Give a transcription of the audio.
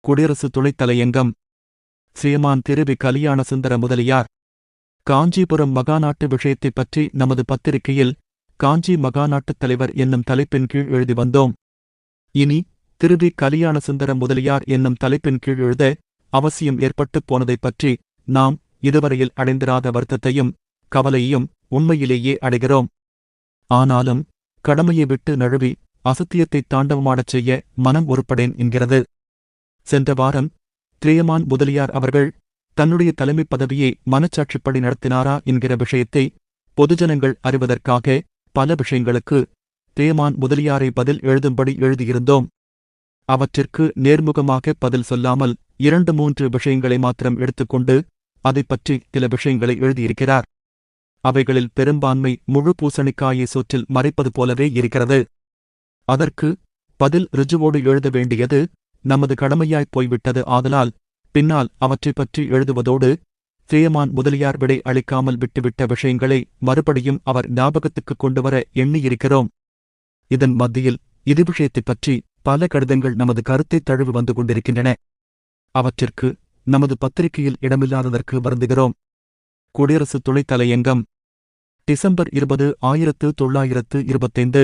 குடியரசு துணைத்தலையங்கம் சீமான் திருவி கலியாண சுந்தர முதலியார். காஞ்சிபுரம் மகாநாட்டு விஷயத்தைப் பற்றி நமது பத்திரிகையில் காஞ்சி மகாநாட்டுத் தலைவர் என்னும் தலைப்பின் கீழ் எழுதி வந்தோம். இனி திருவி கலியாண சுந்தர முதலியார் என்னும் தலைப்பின் கீழ் எழுத அவசியம் ஏற்பட்டுப் போனதைப் பற்றி நாம் இதுவரையில் அடைந்திராத வருத்தத்தையும் கவலையையும் உண்மையிலேயே அடைகிறோம். ஆனாலும் கடமையை விட்டு நழுவி அசத்தியத்தைத் தாண்டவமாடச் செய்ய மனம் உருப்படேன் என்கிறது. சென்ற வாரம் திரேயமான் முதலியார் அவர்கள் தன்னுடைய தலைமைப் பதவியை மனச்சாட்சிப்படி நடத்தினாரா என்கிற விஷயத்தை பொதுஜனங்கள் அறிவதற்காக பல விஷயங்களுக்கு திரியமான் முதலியாரை பதில் எழுதும்படி எழுதியிருந்தோம். அவற்றிற்கு நேர்முகமாக பதில் சொல்லாமல் இரண்டு மூன்று விஷயங்களை மாத்திரம் எடுத்துக்கொண்டு அதைப் பற்றி சில விஷயங்களை எழுதியிருக்கிறார். அவைகளில் பெரும்பான்மை முழு பூசணிக்காயை சுற்றில் மறைப்பது போலவே இருக்கிறது. அதற்கு பதில் ரிஜுவோடு எழுத வேண்டியது நமது கடமையாய்ப் போய்விட்டது ஆதலால் பின்னால் அவற்றைப் பற்றி எழுதுவதோடு சேயமான் முதலியார் விடை அளிக்காமல் விட்டுவிட்ட விஷயங்களை மறுபடியும் அவர் ஞாபகத்துக்குக் கொண்டுவர எண்ணியிருக்கிறோம். இதன் மத்தியில் இது விஷயத்தைப் பற்றி பல கடிதங்கள் நமது கருத்தைத் தழுவி வந்து கொண்டிருக்கின்றன. அவற்றிற்கு நமது பத்திரிகையில் இடமில்லாததற்கு வருந்துகிறோம். குடியரசு துணைத் தலையங்கம் டிசம்பர் இருபது ஆயிரத்து தொள்ளாயிரத்து இருபத்தைந்து